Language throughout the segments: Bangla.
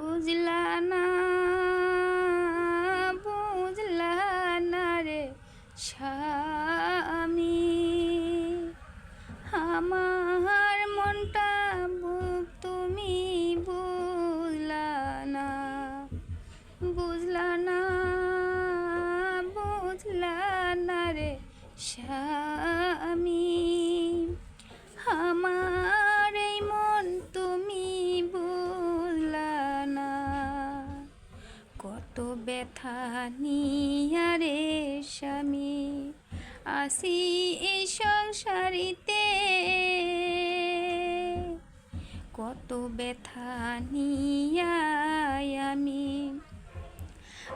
বুঝলা না বুঝলা না রে স্বামী। আমার মনটা বুক তুমি বুঝলা না বুঝলা না বুঝলা না রে স্বামী ব্যথা নিয়া রে স্বামী? আসি এই সংসারিতে। কত ব্যথা নিয়া আমি।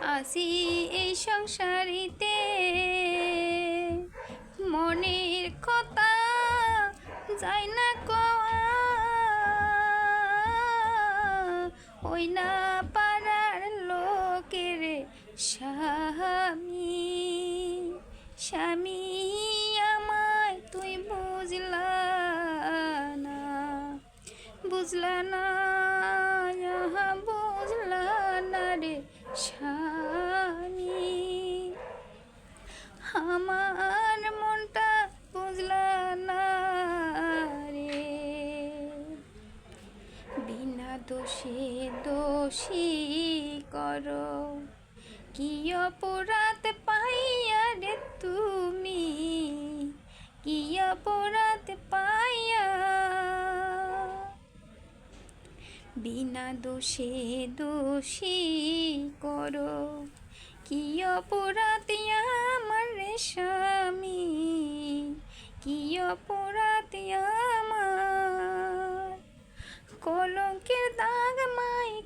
আসি এই সংসারিতে। মনের কথা যায় না কওয়া ওই না স্বামী স্বামী আমায় তুই বুঝলা না। বুঝলা না বুঝলা না রে স্বামী। আমার মনটা বুঝলা না রে। বিনা দোষে দোষী করো। কি অপরাধ পাইয়া রে তুমি? কি অপরাধ পাইয়া বিনা দোষে দোষী করো। কি অপরাধ আমার স্বামী? কি অপরাধ আমার? কলঙ্কের দাগ মাই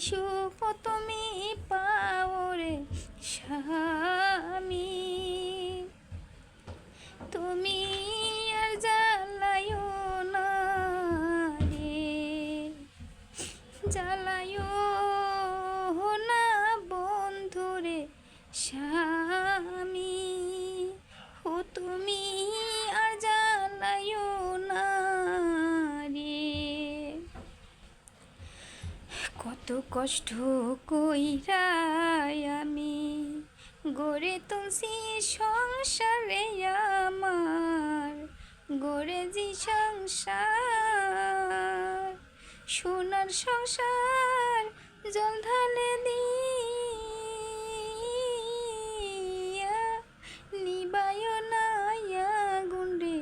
সুখ তুমি পাও রে স্বামী। তুমি কত কষ্ট কইরা আমি গড়ে তুলছি সংসারে আমার, গড়ে যে সংসার। সোনার সংসার জল ঢালে দিয়া নিবায় না গুন্ডে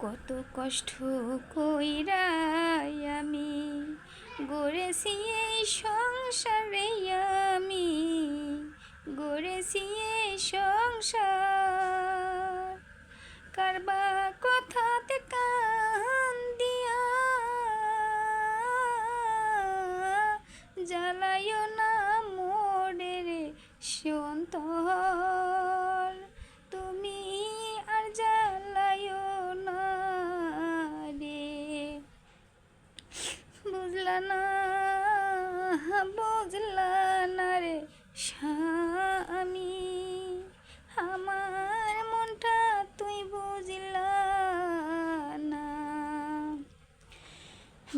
কত কষ্ট কইরা আমি। গড়েছি এই সংসারে আমি। গড়েছি এই সংসার। কারবা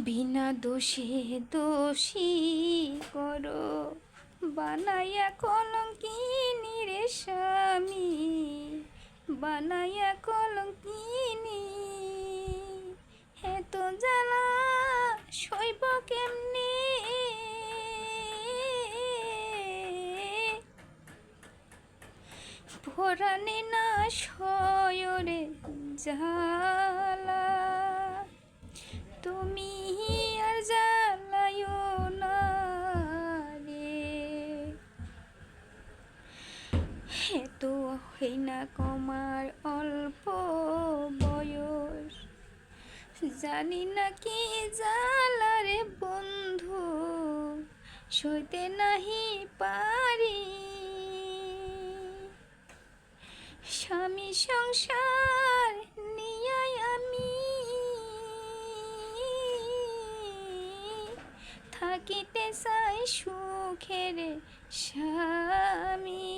বিনা দোষে দোষী করো। বানাইয়া কলঙ্কিনী রে স্বামী বানাইয়া কলঙ্কিনী। হে তো জ্বালা সইব কেমনি? ভরানে না সয়রে জ্বালা। তুমি হে তো হই না কমার অল্প বয়স। জানি না কি জ্বালা রে বন্ধু, সইতে নাহি পারি। স্বামী সংসার নিয়ে আমি। থাকিতে চাই সুখের স্বামী।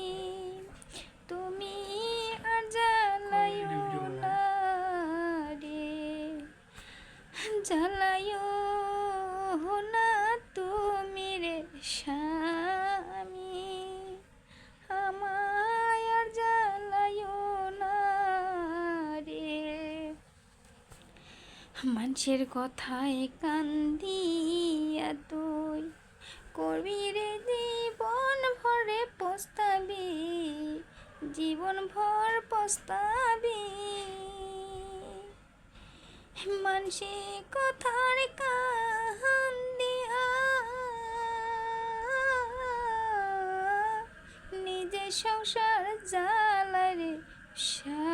তুমি আর জ্বালায়ো না রে। জ্বালায়ো না তুমি রে স্বামী। আমায় আর জ্বালায়ো না রে। মানুষের কথায় কান্দিয়া তুই করবি রে জীবন ভরে পস্তাবি জীবন ভর পস্তাবি মানসি কথার কান্দিয়া নিজে সংসার জ্বালারে স্বামী তুমি